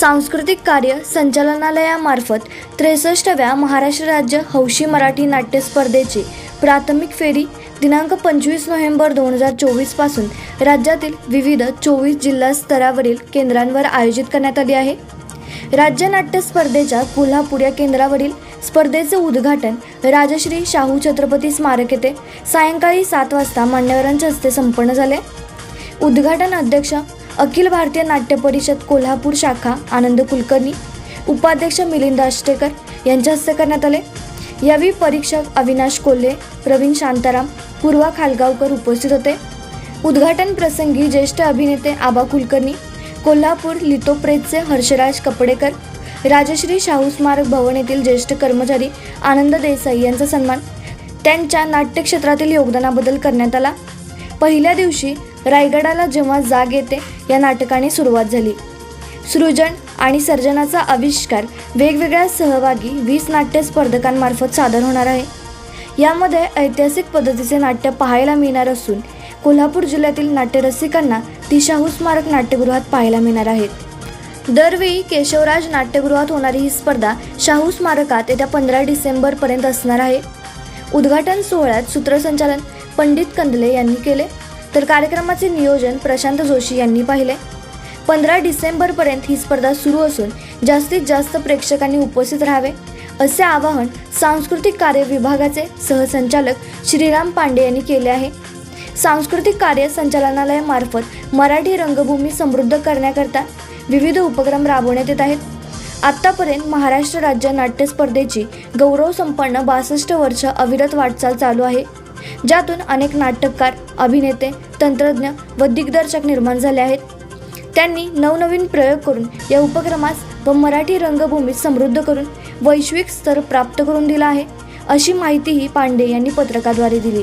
सांस्कृतिक कार्य संचालनालयामार्फत त्रेसष्टव्या महाराष्ट्र राज्य हौशी मराठी नाट्य स्पर्धेची प्राथमिक फेरी दिनांक पंचवीस नोव्हेंबर दोन हजार चोवीसपासून राज्यातील विविध चोवीस जिल्हा स्तरावरील केंद्रांवर आयोजित करण्यात आली आहे. राज्य नाट्य स्पर्धेच्या कोल्हापूर या केंद्रावरील स्पर्धेचे उद्घाटन राजश्री शाहू छत्रपती स्मारक येथे सायंकाळी सात वाजता मान्यवरांच्या हस्ते संपन्न झाले. उद्घाटन अध्यक्ष अखिल भारतीय नाट्य परिषद कोल्हापूर शाखा आनंद कुलकर्णी उपाध्यक्ष मिलिंद आष्टेकर यांच्या हस्ते करण्यात आले. यावेळी परीक्षक अविनाश कोल्हे प्रवीण शांताराम पूर्वा खालगावकर उपस्थित होते. उद्घाटन प्रसंगी ज्येष्ठ अभिनेते आबा कुलकर्णी कोल्हापूर लितोप्रेतचे हर्षराज कपडेकर राजश्री शाहू स्मारक भवन येथील ज्येष्ठ कर्मचारी आनंद देसाई यांचा सन्मान त्यांच्या नाट्यक्षेत्रातील योगदानाबद्दल करण्यात आला. पहिल्या दिवशी रायगडाला जेव्हा जाग येते या नाटकाने सुरुवात झाली. सृजन आणि सर्जनाचा आविष्कार वेगवेगळ्या सहभागी वीस नाट्य स्पर्धकांमार्फत सादर होणार आहे. यामध्ये ऐतिहासिक पद्धतीचे नाट्य पाहायला मिळणार असून कोल्हापूर जिल्ह्यातील नाट्यरसिकांना ती शाहू स्मारक नाट्यगृहात पाहायला मिळणार आहेत. दरवेळी केशवराज नाट्यगृहात होणारी ही स्पर्धा शाहू स्मारकात येत्या पंधरा डिसेंबरपर्यंत असणार आहे. उद्घाटन सोहळ्यात सूत्रसंचालन पंडित कंदले यांनी केले. तर कार्यक्रमाचे नियोजन प्रशांत जोशी यांनी पाहिले. पंधरा डिसेंबरपर्यंत ही स्पर्धा सुरू असून जास्तीत जास्त प्रेक्षकांनी उपस्थित राहावे असे आवाहन सांस्कृतिक कार्य विभागाचे सहसंचालक श्रीराम पांडे यांनी केले आहे. सांस्कृतिक कार्य संचालनालयामार्फत मराठी रंगभूमी समृद्ध करण्याकरता विविध उपक्रम राबवण्यात येत आहेत. आत्तापर्यंत महाराष्ट्र राज्य नाट्य स्पर्धेची गौरव संपन्न बासष्ट वर्ष अविरत वाटचाल चालू आहे. ज्यातून अनेक नाटककार अभिनेते तंत्रज्ञ व दिग्दर्शक निर्माण झाले आहेत. त्यांनी नवनवीन प्रयोग करून या उपक्रमास व मराठी रंगभूमीत समृद्ध करून वैश्विक स्तर प्राप्त करून दिला आहे अशी माहितीही पांडे यांनी पत्रकाद्वारे दिली.